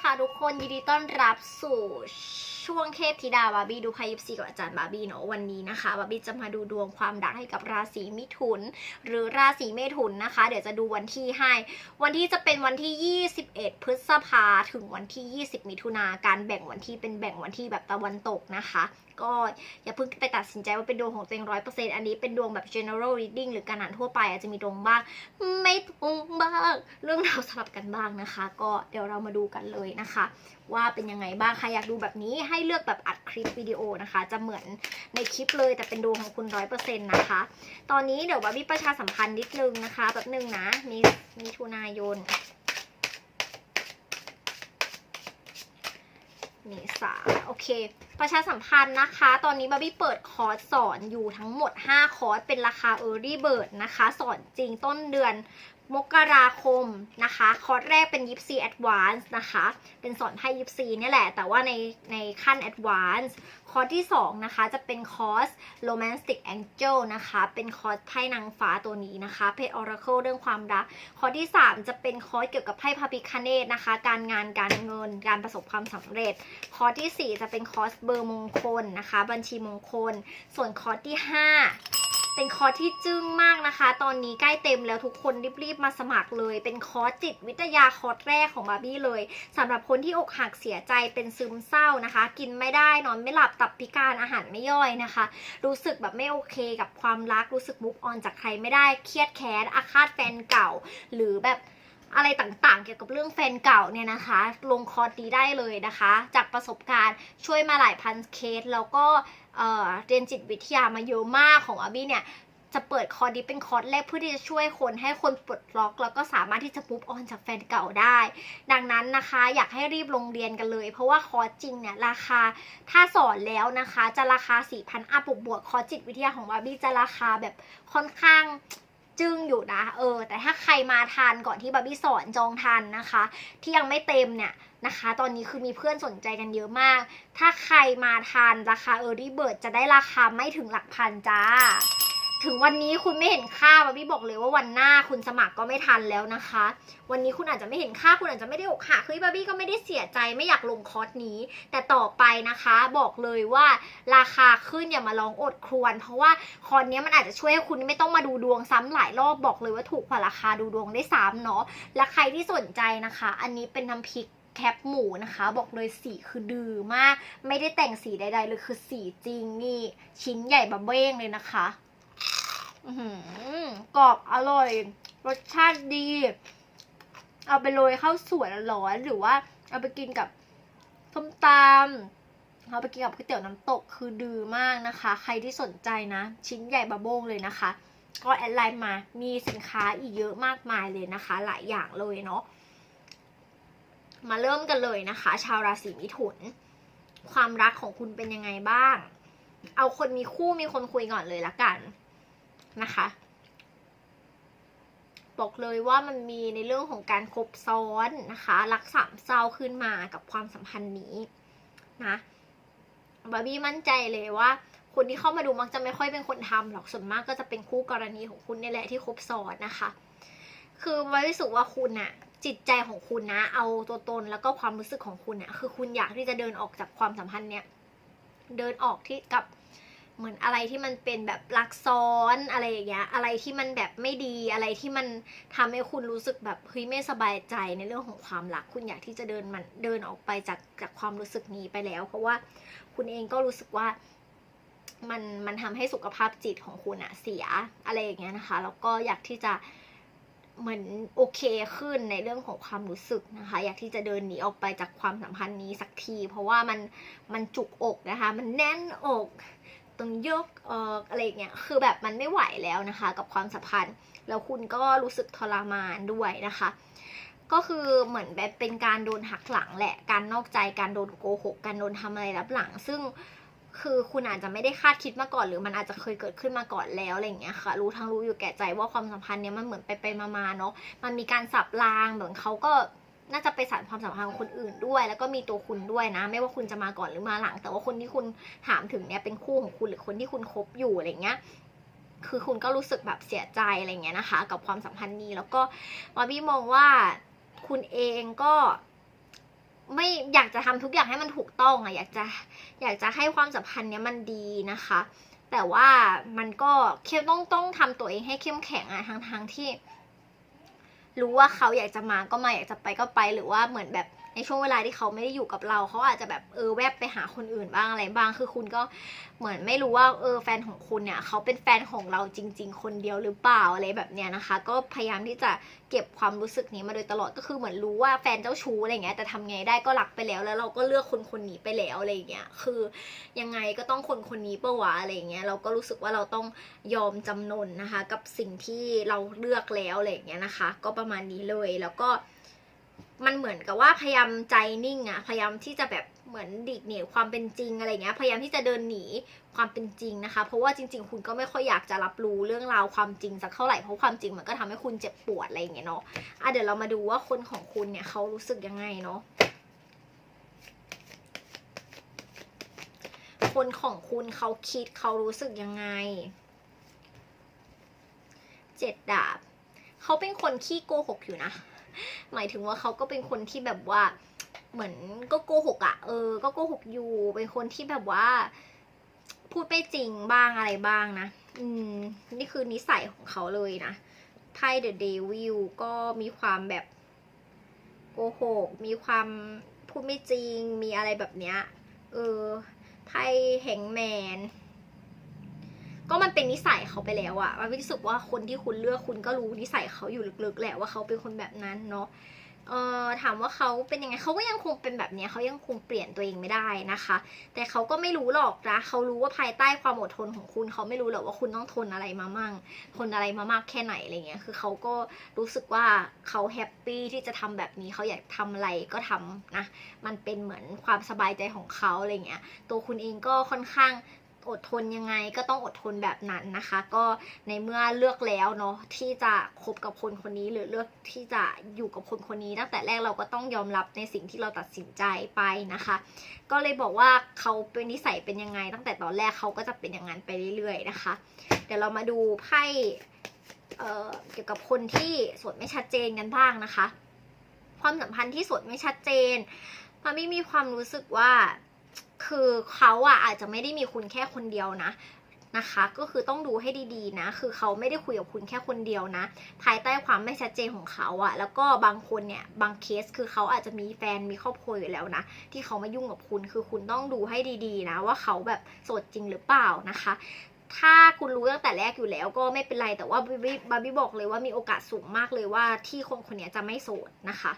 ค่ะทุกคนยินดีต้อนรับสู่ช่วงเทพธิดาบาร์บี้ดูไพ่ยิปซีกับอาจารย์บาร์บี้เนาะวันนี้นะคะบาร์บี้จะมาดูดวงความรักให้กับราศีมิถุน หรือราศีเมถุนนะคะ เดี๋ยวจะดูวันที่ให้ วันที่จะเป็นวันที่ 21 พฤษภาถึงวันที่ 20 มิถุนาการแบ่งวันที่เป็นแบ่งวันที่แบบตะวันตกนะคะ ก็อย่าเพิ่งไปตัดสินใจว่าเป็นดวงของตัวเองร้อยเปอร์เซ็นต์อันนี้เป็นดวงแบบ general reading หรือการอ่านทั่วไป อาจจะมีตรงบ้างไม่ตรงบ้างเรื่องราวสลับกันบ้างนะคะ ก็เดี๋ยวเรามาดูกันเลยนะคะ ว่าเป็นยังไงบ้างใครอยากดูแบบนี้ใให้เลือกแบบอัดคลิปวิดีโอนะคะ จะเหมือนในคลิปเลยแต่เป็นดวงของคุณร้อยเปอร์เซ็นต์นะคะ ตอนนี้เดี๋ยวบาร์บี้ประชาสัมพันธ์นิดนึงนะคะแบบหนึ่งนะ มีมีถุนายนเมษาโอเค ประชาสัมพันธ์นะคะ ตอนนี้บาร์บี้เปิดคอร์สสอนอยู่ทั้งหมด 5 คอร์สเป็นราคา Early Bird นะคะ สอนจริงต้นเดือน มกราคมนะคะ คอร์สแรกเป็นยิปซีแอดวานซ์นะคะ เป็นสอนไพ่ยิปซีนี่แหละ แต่ว่าในในขั้นแอดวานซ์คอร์สที่2นะคะ จะเป็นคอร์ส Romantic Angel นะคะ เป็นคอร์สไพ่นางฟ้าตัวนี้นะคะเพจ Oracle เรื่องความรัก คอร์สที่ 3 จะเป็นคอร์สเกี่ยวกับไพ่พาพิคเนตนะคะ การงานการเงินการประสบความสำเร็จ คอร์สที่ 4 จะเป็นคอร์สเบอร์มงคลนะคะ บัญชีมงคล ส่วนคอร์สที่ 5 เป็นคอร์สที่จึ้งมากนะคะ ตอนนี้ใกล้เต็มแล้วทุกคนรีบๆมาสมัครเลย เป็นคอร์สจิตวิทยาคอร์สแรกของบาร์บี้เลยสำหรับคนที่อกหักเสียใจเป็นซึมเศร้านะคะ กินไม่ได้นอนไม่หลับตับพิการอาหารไม่ย่อยนะคะ รู้สึกแบบไม่โอเคกับความรักรู้สึกมุกออนจากใครไม่ได้เครียดแค้นอาฆาตแฟนเก่า หรือแบบ อะไรต่างๆ เกี่ยวกับเรื่องแฟนเก่าเนี่ยนะคะ ลงคอร์สดีได้เลยนะคะ จากประสบการณ์ช่วยมาหลายพันเคส แล้วก็เรียนจิตวิทยามาเยอะมากของอาบี้เนี่ยจะเปิดคอร์สนี้เป็นคอร์สแรกเพื่อที่จะช่วยคนให้คนปลดล็อก แล้วก็สามารถที่จะปุ๊บออนจากแฟนเก่าได้ ดังนั้นนะคะอยากให้รีบลงเรียนกันเลย เพราะว่าคอร์สจริงเนี่ยราคาถ้าสอนแล้วนะคะ จะราคา 4,000อัพบวกคอร์สจิตวิทยาของบาร์บี้จะราคาแบบค่อนข้าง จึ้งอยู่นะ เออ แต่ถ้าใครมาทันก่อนที่บาร์บี้สอนจองทันนะคะ ที่ยังไม่เต็มเนี่ยนะคะ ตอนนี้คือมีเพื่อนสนใจกันเยอะมาก ถ้าใครมาทันราคาเออรี่เบิร์ดจะได้ราคาไม่ถึงหลักพันจ้า ถึงวันนี้คุณไม่เห็นค่าบาร์บี้บอกเลยว่าวันหน้าคุณสมัครก็ไม่ทันแล้วนะคะ วันนี้คุณอาจจะไม่เห็นค่าคุณอาจจะไม่ได้อกหักเฮ้ยบาร์บี้ก็ไม่ได้เสียใจไม่อยากลงคอร์สนี้ แต่ต่อไปนะคะบอกเลยว่าราคาขึ้นอย่ามาลองอดครวญเพราะว่าคอร์สนี้มันอาจจะช่วยให้คุณไม่ต้องมาดูดวงซ้ำหลายรอบบอกเลยว่าถูกกว่าราคาดูดวงได้ซ้ำเนาะและใครที่สนใจนะคะ อันนี้เป็นน้ำพริกแคปหมูนะคะ บอกเลยสีคือดือมาก ไม่ได้แต่งสีใดๆเลยคือสีจริงนี่ ชิ้นใหญ่บะเบ้งเลยนะคะ กรอบอร่อย รสชาติดี เอาไปโรยข้าวสวยร้อนหรือว่าเอาไปกินกับส้มตำเอาไปกินกับก๋วยเตี๋ยวน้ำตกคือดือมากนะคะ ใครที่สนใจนะ ชิ้นใหญ่บะโบงเลยนะคะ ก็แอดไลน์มามีสินค้าอีกเยอะมากมายเลยนะคะ หลายอย่างเลยเนาะมาเริ่มกันเลยนะคะ ชาวราศีมิถุน ความรักของคุณเป็นยังไงบ้าง เอาคนมีคู่มีคนคุยก่อนเลยละกัน นะคะ บอกเลยว่ามันมีในเรื่องของการคบซ้อนนะคะ รักสามเศร้าขึ้นมากับความสัมพันธ์นี้นะบาร์บี้มั่นใจเลยว่า คนที่เข้ามาดูมักจะไม่ค่อยเป็นคนทำหรอกส่วนมากก็จะเป็นคู่กรณีของคุณนี่แหละที่คบซ้อนนะคะ คือบาร์บี้รู้สึกว่าคุณอะจิตใจของคุณนะ เอาตัวตนแล้วก็ความรู้สึกของคุณเนี่ยคือคุณอยากที่จะเดินออกจากความสัมพันธ์เนี่ย เดินออกที่กับ เหมือนอะไรที่มันเป็นแบบรักซ้อนอะไรอย่างเงี้ยอะไรที่มันแบบไม่ดีอะไรที่มันทำให้คุณรู้สึกแบบเฮ้ยไม่สบายใจในเรื่องของความรัก คุณอยากที่จะเดินมันเดินออกไปจากจากความรู้สึกนี้ไปแล้ว เพราะว่าคุณเองก็รู้สึกว่ามันมันทำให้สุขภาพจิตของคุณอะเสียอะไรอย่างเงี้ยนะคะ แล้วก็อยากที่จะเหมือนโอเคขึ้นในเรื่องของความรู้สึกนะคะ อยากที่จะเดินหนีออกไปจากความสัมพันธ์นี้สักที เพราะว่ามันมันจุกอกนะคะ มันแน่นอก ต้องยกออกอะไรเงี้ยคือแบบมันไม่ไหวแล้วนะคะ กับความสัมพันธ์ แล้วคุณก็รู้สึกทรมานด้วยนะคะ ก็คือเหมือนแบบเป็นการโดนหักหลังแหละ การนอกใจการโดนโกหกการโดนทำอะไรรับหลัง ซึ่งคือคุณอาจจะไม่ได้คาดคิดมาก่อน หรือมันอาจจะเคยเกิดขึ้นมาก่อนแล้วอะไรอย่างเงี้ยค่ะ รู้ทั้งรู้อยู่แก่ใจว่าความสัมพันธ์เนี้ยมันเหมือนไปไปมาๆเนาะมันมีการสับรางเหมือนเขาก็ น่าจะไปสานความสัมพันธ์ของคนอื่นด้วย แล้วก็มีตัวคุณด้วยนะ ไม่ว่าคุณจะมาก่อนหรือมาหลัง แต่ว่าคนที่คุณถามถึงเนี่ยเป็นคู่ของคุณหรือคนที่คุณคบอยู่อะไรเงี้ยคือคุณก็รู้สึกแบบเสียใจอะไรเงี้ยนะคะ กับความสัมพันธ์นี้ แล้วก็วาบี้มองว่าคุณเองก็ไม่อยากจะทำทุกอย่างให้มันถูกต้องอะอยากจะอยากจะให้ความสัมพันธ์เนี้ยมันดีนะคะ แต่ว่ามันก็เข้มต้องต้องทำตัวเองให้เข้มแข็งอะทั้งทางที่ รู้ว่าเขาอยากจะมาก็มาอยากจะไปก็ไปหรือว่าเหมือนแบบ ในช่วงเวลาที่เขาไม่ได้อยู่กับเราเขาอาจจะแบบเออแวบไปหาคนอื่นบ้างอะไรบ้างคือคุณก็เหมือนไม่รู้ว่าเออแฟนของคุณเนี่ยเขาเป็นแฟนของเราจริง ๆ คนเดียวหรือเปล่าอะไรแบบเนี้ยนะคะ ก็พยายามที่จะเก็บความรู้สึกนี้มาโดยตลอดก็คือเหมือนรู้ว่าแฟนเจ้าชู้อะไรเงี้ยแต่ทำไงได้ก็รักไปแล้ว แล้วเราก็เลือกคนคนนี้ไปแล้วอะไรเงี้ยคือยังไงก็ต้องคนคนนี้ปะวะอะไรเงี้ยเราก็รู้สึกว่าเราต้องยอมจำนนนะคะ กับสิ่งที่เราเลือกแล้วอะไรเงี้ยนะคะ ก็ประมาณนี้เลยแล้วก็ มันเหมือนกับว่าพยายามใจนิ่งอะพยายามที่จะแบบเหมือนดิกหนีความเป็นจริงอะไรเงี้ย พยายามที่จะเดินหนีความเป็นจริงนะคะ เพราะว่าจริง ๆ คุณก็ไม่ค่อยอยากจะรับรู้เรื่องราวความจริงสักเท่าไหร่ เพราะความจริงมันก็ทำให้คุณเจ็บปวดอะไรอย่างเงี้ยเนาะอะเดี๋ยวเรามาดูว่าคนของคุณเนี่ยเขารู้สึกยังไงเนาะ คนของคุณเขาคิดเขารู้สึกยังไง เจ็ดดาบ เขาเป็นคนขี้โกหกอยู่นะ หมายถึงว่าเขาก็เป็นคนที่แบบว่า เหมือนก็โกหกอะ่ะ เออ ก็โกหกอยู่ เป็นคนที่แบบว่า พูดไม่จริงบ้างอะไรบ้างนะ อืม นี่คือนิสัยของเขาเลยนะ ไพ่เดอะเดวิลก็มีความแบบโกหก มีความพูดไม่จริง มีอะไรแบบเนี้ย เออ ไพ่แฮงแมน ก็มันเป็นนิสัยเขาไปแล้วอะมันรู้สึกว่าคนที่คุณเลือกคุณก็รู้นิสัยเขาอยู่ลึกๆแหละว่าเขาเป็นคนแบบนั้นเนาะเอ่อถามว่าเขาเป็นยังไงเขาก็ยังคงเป็นแบบนี้เขายังคงเปลี่ยนตัวเองไม่ได้นะคะ แต่เขาก็ไม่รู้หรอกนะเขารู้ว่าภายใต้ความอดทนของคุณเขาไม่รู้หรอกว่าคุณต้องทนอะไรมามั่งทนอะไรมามากแค่ไหนอะไรเงี้ยคือเขาก็รู้สึกว่าเขาแฮปปี้ที่จะทำแบบนี้เขาอยากทำอะไรก็ทำนะมันเป็นเหมือนความสบายใจของเขาอะไรเงี้ยตัวคุณเองก็ค่อนข้าง อดทนยังไงก็ต้องอดทนแบบนั้นนะคะ ก็ในเมื่อเลือกแล้วเนาะที่จะคบกับคนคนนี้หรือเลือกที่จะอยู่กับคนคนนี้ตั้งแต่แรกเราก็ต้องยอมรับในสิ่งที่เราตัดสินใจไปนะคะ ก็เลยบอกว่าเขาเป็นนิสัยเป็นยังไง ตั้งแต่ตอนแรกเขาก็จะเป็นอย่างนั้นไปเรื่อยๆนะคะ เดี๋ยวเรามาดูไพ่เเกี่ยวกับคนที่สดไม่ชัดเจนกันบ้างนะคะ ความสัมพันธ์ที่สดไม่ชัดเจนมันไม่มีความรู้สึกว่า คือเขาอะอาจจะไม่ได้มีคุณแค่คนเดียวนะนะคะ ก็คือต้องดูให้ดีๆนะ คือเขาไม่ได้คุยกับคุณแค่คนเดียวนะ ภายใต้ความไม่ชัดเจนของเขาอะแล้วก็บางคนเนี่ย บางเคสคือเขาอาจจะมีแฟน มีครอบครัวอยู่แล้วนะ ที่เขามายุ่งกับคุณ คือคุณต้องดูให้ดีๆนะ ว่าเขาแบบโสดจริงหรือเปล่านะคะ ถ้าคุณรู้ตั้งแต่แรกอยู่แล้วก็ไม่เป็นไร แต่ว่าบาร์บี้บาร์บี้บอกเลยว่ามีโอกาสสูงมากเลยว่าที่คนคนนี้จะไม่โสดนะคะ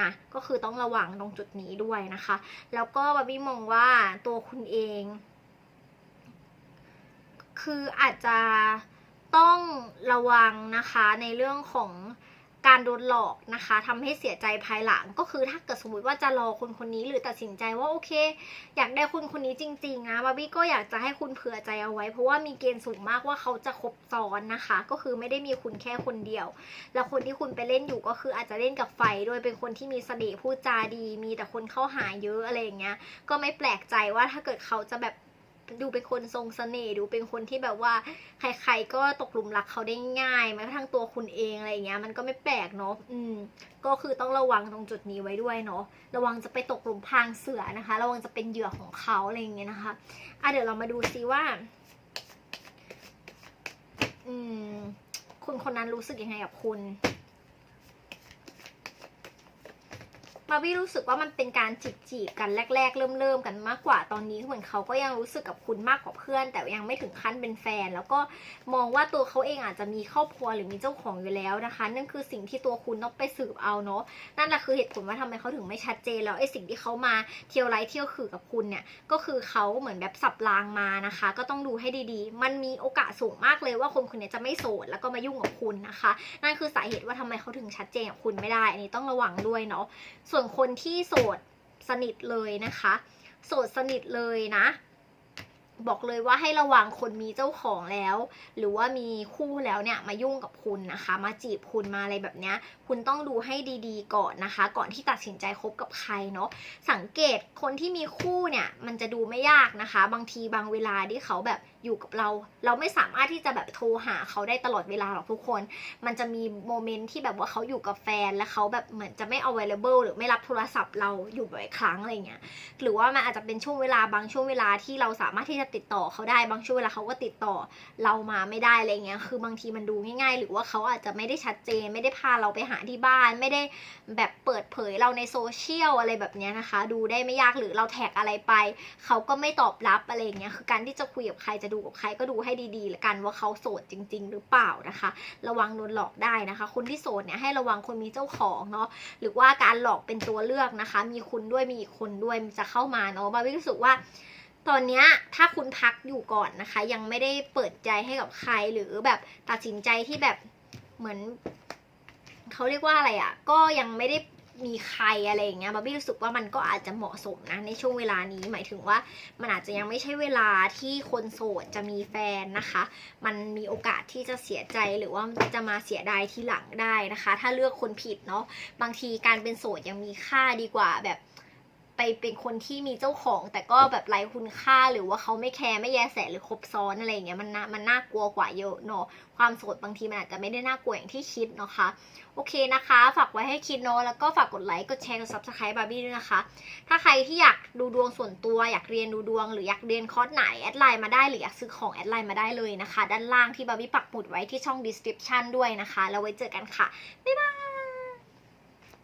นะก็คือต้องระวังตรงจุดนี้ด้วยนะคะ แล้วก็บาร์บี้มองว่าตัวคุณเอง คืออาจจะต้องระวังนะคะในเรื่องของ การโดนหลอกนะคะทำให้เสียใจภายหลังก็คือถ้าเกิดสมมติว่าจะรอคนคนนี้ หรือตัดสินใจว่าโอเค อยากได้คนคนนี้จริงๆนะบาร์บี้ก็อยากจะให้คุณเผื่อใจเอาไว้ เพราะว่ามีเกณฑ์สูงมากว่าเขาจะคบซ้อนนะคะ ก็คือไม่ได้มีคุณแค่คนเดียว แล้วคนที่คุณไปเล่นอยู่ก็คืออาจจะเล่นกับไฟด้วยเป็นคนที่มีเสน่ห์พูดจาดี มีแต่คนเข้าหาเยอะอะไรอย่างเงี้ยก็ไม่แปลกใจว่าถ้าเกิดเขาจะแบบ ดูเป็นคนทรงเสน่ห์ดูเป็นคนที่แบบว่าใครๆก็ตกหลุมรักเขาได้ง่ายแม้กระทั่งตัวคุณเองอะไรอย่างเงี้ยมันก็ไม่แปลกเนาะอืมก็คือต้องระวังตรงจุดนี้ไว้ด้วยเนาะระวังจะไปตกหลุมพรางเสือนะคะ ระวังจะเป็นเหยื่อของเขาอะไรอย่างเงี้ยนะคะอะเดี๋ยวเรามาดูซิว่า อืมคุณคนนั้นรู้สึกยังไงกับคุณ บาร์บี้รู้สึกว่ามันเป็นการจีบจีบๆกันแรกๆเริ่มเริ่มๆกันมากกว่าตอนนี้เหมือนเขาก็ยังรู้สึกกับคุณมากกว่าเพื่อน แต่ยังไม่ถึงขั้นเป็นแฟน แล้วก็มองว่าตัวเขาเองอาจจะมีครอบครัวหรือมีเจ้าของอยู่แล้วนะคะ นั่นคือสิ่งที่ตัวคุณต้องไปสืบเอาเนาะนั่นแหละคือเหตุผลว่าทำไมเขาถึงไม่ชัดเจนแล้วไอ้สิ่งที่เขามาเที่ยวไลฟ์เที่ยวคือกับคุณเนี่ยก็คือเขาเหมือนแบบสับรางมานะคะ ก็ต้องดูให้ดีๆ มันมีโอกาสสูงมากเลยว่าคนคนนี้จะไม่โสดแล้วก็มายุ่งกับคุณนะคะ นั่นคือสาเหตุว่าทำไมเขาถึงชัดเจนกับคุณไม่ได้อันนี้ต้องระวังด้วยเนาะส่วนคนที่โสดสนิทเลยนะคะ โสดสนิทเลยนะ บอกเลยว่าให้ระวังคนมีเจ้าของแล้ว หรือว่ามีคู่แล้วเนี่ยมายุ่งกับคุณนะคะ มาจีบคุณมาอะไรแบบเนี้ยคุณต้องดูให้ดีๆ ก่อนนะคะ ก่อนที่ตัดสินใจคบกับใครเนาะสังเกตคนที่มีคู่เนี่ยมันจะดูไม่ยากนะคะ บางทีบางเวลาที่เขาแบบ อยู่กับเรา เราไม่สามารถที่จะแบบโทรหาเขาได้ตลอดเวลาหรอกทุกคน มันจะมีโมเมนต์ที่แบบว่าเขาอยู่กับแฟน แล้วเขาแบบเหมือนจะไม่ available หรือไม่รับโทรศัพท์เราอยู่บ่อยครั้งอะไรเงี้ย หรือว่ามันอาจจะเป็นช่วงเวลาบางช่วงเวลาที่เราสามารถที่จะติดต่อเขาได้ บางช่วงเวลาเขาก็ติดต่อเรามาไม่ได้อะไรเงี้ย คือบางทีมันดูง่าย ๆ หรือว่าเขาอาจจะไม่ได้ชัดเจน ไม่ได้พาเราไปหาที่บ้าน ไม่ได้แบบเปิดเผยเราในโซเชียลอะไรแบบเนี้ยนะคะ ดูได้ไม่ยาก หรือเราแท็กอะไรไป เขาก็ไม่ตอบรับอะไรเงี้ย คือการที่จะคุยกับใครจะดูกับใครก็ดูให้ดีๆละกันว่าเขาโสดจริง ๆ หรือเปล่านะคะ ระวังโดนหลอกได้นะคะ คนที่โสดเนี่ยให้ระวังคนมีเจ้าของเนาะหรือว่าการหลอกเป็นตัวเลือกนะคะ มีคุณด้วยมีอีกคนด้วยมันจะเข้ามาเนาะบาร์บี้รู้สึกว่าตอนนี้ถ้าคุณพักอยู่ก่อนนะคะ ยังไม่ได้เปิดใจให้กับใครหรือแบบตัดสินใจที่แบบเหมือนเขาเรียกว่าอะไรอะ่ะ ก็ยังไม่ได้ มีใครอะไรอย่างเงี้ยบาร์บี้รู้สึกว่ามันก็อาจจะเหมาะสมนะในช่วงเวลานี้ หมายถึงว่ามันอาจจะยังไม่ใช่เวลาที่คนโสดจะมีแฟนนะคะ มันมีโอกาสที่จะเสียใจหรือว่าจะมาเสียดายทีหลังได้นะคะ ถ้าเลือกคนผิดเนาะบางทีการเป็นโสดยังมีค่าดีกว่าแบบ ไปเป็นคนที่มีเจ้าของ แต่ก็แบบไร้คุณค่าหรือว่าเขาไม่แคร์ไม่แยแสหรือคบซ้อนอะไรเงี้ยมันน่ามันน่ากลัวกว่าเยอะเนาะความโสดบางทีมันอาจจะไม่ได้น่ากลัวอย่างที่คิดเนาะคะ โอเคนะคะ ฝากไว้ให้คิดเนาะแล้วก็ฝากกดไลค์กดแชร์กด subscribe บาร์บี้ด้วยนะคะ ถ้าใครที่อยากดูดวงส่วนตัวอยากเรียนดูดวง หรืออยากเรียนคอร์สไหนแอดไลน์มาได้หรืออยากซื้อของแอดไลน์มาได้เลยนะคะ ด้านล่างที่บาร์บี้ปักหมุดไว้ที่ช่อง description ด้วยนะคะแล้วไว้เจอกันค่ะบ๊ายบาย